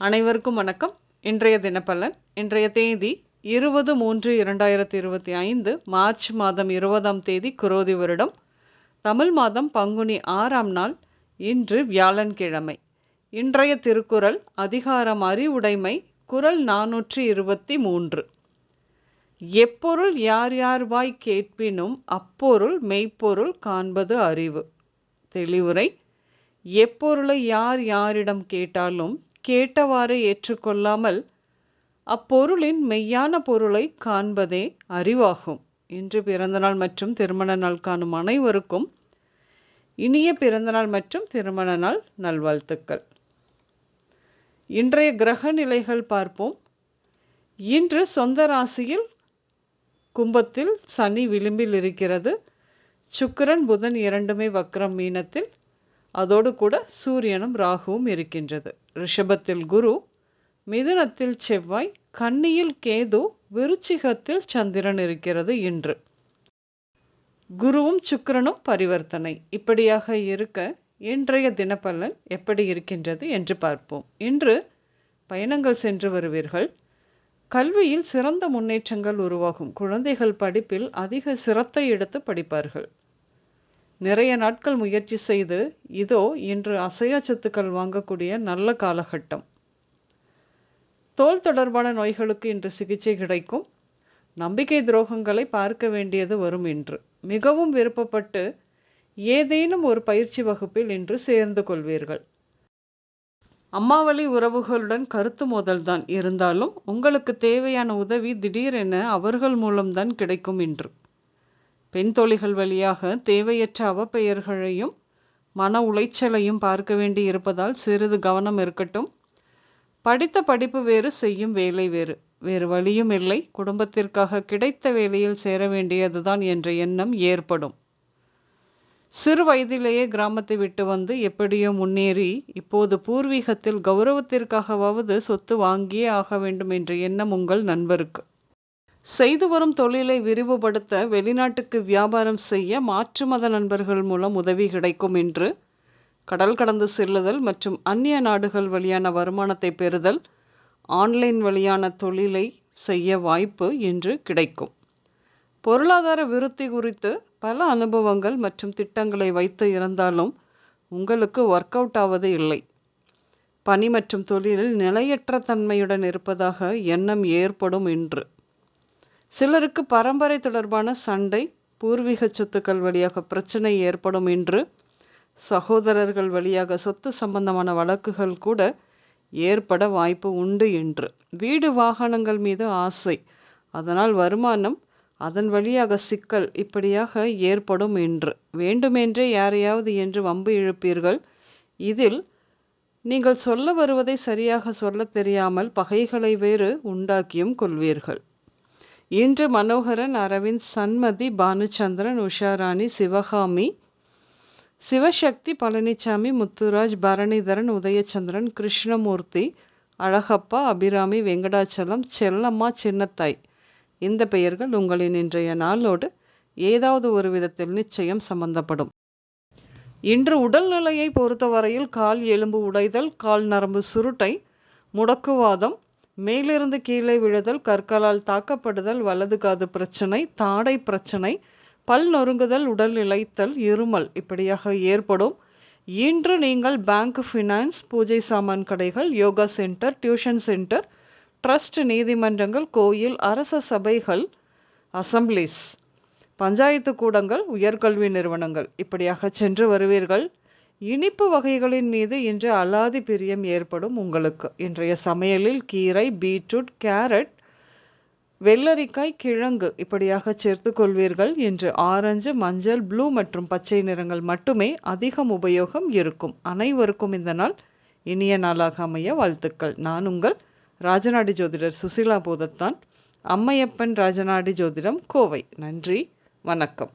அனைவருக்கும் வணக்கம். இன்றைய தினப்பலன் இன்றைய தேதி இருபது மூன்று இரண்டாயிரத்தி இருபத்தி ஐந்து மார்ச் மாதம் இருபதாம் தேதி குரோதி வருடம். தமிழ் மாதம் பங்குனி ஆறாம் நாள் இன்று வியாழன்கிழமை. இன்றைய திருக்குறள் அதிகாரம் அறிவுடைமை குரல் நானூற்றி இருபத்தி மூன்று. எப்பொருள் யார் யார் வாய் கேட்பினும் அப்பொருள் மெய்ப்பொருள் காண்பது அறிவு. தெளிவுரை எப்பொருளை யார் யாரிடம் கேட்டாலும் கேட்டவாறு ஏற்றுக்கொள்ளாமல் அப்பொருளின் மெய்யான பொருளை காண்பதே அறிவாகும். இன்று பிறந்தநாள் மற்றும் திருமண நாள் காணும் அனைவருக்கும் இனிய பிறந்தநாள் மற்றும் திருமண நாள் நல்வாழ்த்துக்கள். இன்றைய கிரக நிலைகள் பார்ப்போம். இன்று சொந்த ராசியில் கும்பத்தில் சனி விளிம்பில் இருக்கிறது. சுக்கிரன் புதன் இரண்டுமே வக்ரம் மீனத்தில். அதோடு கூட சூரியனும் ராகுவும் இருக்கின்றது. ரிஷபத்தில் குரு மிதுனத்தில் செவ்வாய் கன்னியில் கேது விருச்சிகத்தில் சந்திரன் இருக்கிறது இன்று. குருவும் சுக்கரனும் பரிவர்த்தனை. இப்படியாக இருக்க இன்றைய தினப்பலன் எப்படி இருக்கின்றது என்று பார்ப்போம். இன்று பயணங்கள் சென்று வருவீர்கள். கல்வியில் சிறந்த முன்னேற்றங்கள் உருவாகும். குழந்தைகள் படிப்பில் அதிக சிரத்தை எடுத்து படிப்பார்கள். நிறைய நாட்கள் முயற்சி செய்து இதோ இன்று அசையா சொத்துக்கள் வாங்கக்கூடிய நல்ல காலகட்டம். தோல் தொடர்பான நோய்களுக்கு இன்று சிகிச்சை கிடைக்கும். நம்பிக்கை துரோகங்களை பார்க்க வேண்டியது வரும் இன்று. மிகவும் விருப்பப்பட்டு ஏதேனும் ஒரு பயிற்சி வகுப்பில் இன்று சேர்ந்து கொள்வீர்கள். அம்மாவளி உறவுகளுடன் கருத்து மோதல்தான் இருந்தாலும் உங்களுக்கு தேவையான உதவி திடீரென அவர்கள் மூலம்தான் கிடைக்கும் இன்று. பெண் தொழில்கள் வழியாக தேவையற்ற அவப்பெயர்களையும் மன உளைச்சலையும் பார்க்க வேண்டி இருப்பதால் சிறிது கவனம் இருக்கட்டும். படித்த படிப்பு வேறு செய்யும் வேலை வேறு. வேறு வழியும் இல்லை. குடும்பத்திற்காக கிடைத்த வேலையில் சேர வேண்டியதுதான் என்ற எண்ணம் ஏற்படும். சிறு வயதிலேயே கிராமத்தை விட்டு வந்து எப்படியோ முன்னேறி இப்போது பூர்வீகத்தில் கௌரவத்திற்காகவாவது சொத்து வாங்கியே ஆக வேண்டும் என்ற எண்ணம் உங்கள் நண்பருக்கு. செய்து வரும் தொழிலை விரிவுபடுத்த வெளிநாட்டுக்கு வியாபாரம் செய்ய மாற்று மத நண்பர்கள் மூலம் உதவி கிடைக்கும் என்று கடல் கடந்து செல்லுதல் மற்றும் அந்நிய நாடுகள் வழியான வருமானத்தை பெறுதல் ஆன்லைன் வழியான தொழிலை செய்ய வாய்ப்பு என்று கிடைக்கும். பொருளாதார விருத்தி குறித்து பல அனுபவங்கள் மற்றும் திட்டங்களை வைத்து இருந்தாலும் உங்களுக்கு ஒர்க் அவுட் ஆவது இல்லை. பணி மற்றும் தொழிலில் நிலையற்ற தன்மையுடன் இருப்பதாக எண்ணம் ஏற்படும் என்று சிலருக்கு பரம்பரை தொடர்பான சண்டை பூர்வீக சொத்துக்கள் வழியாக பிரச்சனை ஏற்படும் என்று சகோதரர்கள் வழியாக சொத்து சம்பந்தமான வழக்குகள் கூட ஏற்பட வாய்ப்பு உண்டு என்று. வீடு வாகனங்கள் மீது ஆசை அதனால் வருமானம் அதன் வழியாக சிக்கல் இப்படியாக ஏற்படும் என்று. வேண்டுமென்றே யாரையாவது என்று வம்பு இழுப்பீர்கள். இதில் நீங்கள் சொல்ல வருவதை சரியாக சொல்ல தெரியாமல் பகைகளை வேறு உண்டாக்கியும் கொள்வீர்கள். இன்று மனோகரன் அரவிந்த் சன்மதி பானுச்சந்திரன் உஷாராணி சிவகாமி சிவசக்தி பழனிசாமி முத்துராஜ் பரணிதரன் உதயச்சந்திரன் கிருஷ்ணமூர்த்தி அழகப்பா அபிராமி வெங்கடாச்சலம் செல்லம்மா சின்னத்தாய். இந்த பெயர்கள் உங்களின் இன்றைய நாளோடு ஏதாவது ஒரு விதத்தில் நிச்சயம் சம்பந்தப்படும். இன்று உடல்நிலையை பொறுத்தவரையில் கால் எலும்பு உடைதல் கால் நரம்பு சுருட்டை முடக்குவாதம் மேலிருந்து கீழே விழுதல் கற்களால் தாக்கப்படுதல் வலது காது பிரச்சனை தாடை பிரச்சனை பல் நொறுங்குதல் உடல் இழைத்தல் இருமல் இப்படியாக ஏற்படும். இன்று நீங்கள் பேங்க் ஃபினான்ஸ் பூஜை சாமான் கடைகள் yoga centre tuition centre trust நீதிமன்றங்கள் கோயில் அரச சபைகள் அசம்பிளிஸ் பஞ்சாயத்து கூடங்கள் உயர்கல்வி நிறுவனங்கள் இப்படியாக சென்று வருவீர்கள். இனிப்பு வகைகளின் மீது இன்று அலாதி பிரியம் ஏற்படும் உங்களுக்கு. இன்றைய சமையலில் கீரை பீட்ரூட் கேரட் வெள்ளரிக்காய் கிழங்கு இப்படியாக சேர்த்து கொள்வீர்கள். இன்று ஆரஞ்சு மஞ்சள் ப்ளூ மற்றும் பச்சை நிறங்கள் மட்டுமே அதிகம் உபயோகம் இருக்கும். அனைவருக்கும் இந்த நாள் இனிய நாளாக அமைய வாழ்த்துக்கள். நான் உங்கள் ராஜநாடி ஜோதிடர் சுசிலா போதத்தான். அம்மையப்பன் ராஜநாடி ஜோதிடம் கோவை. நன்றி வணக்கம்.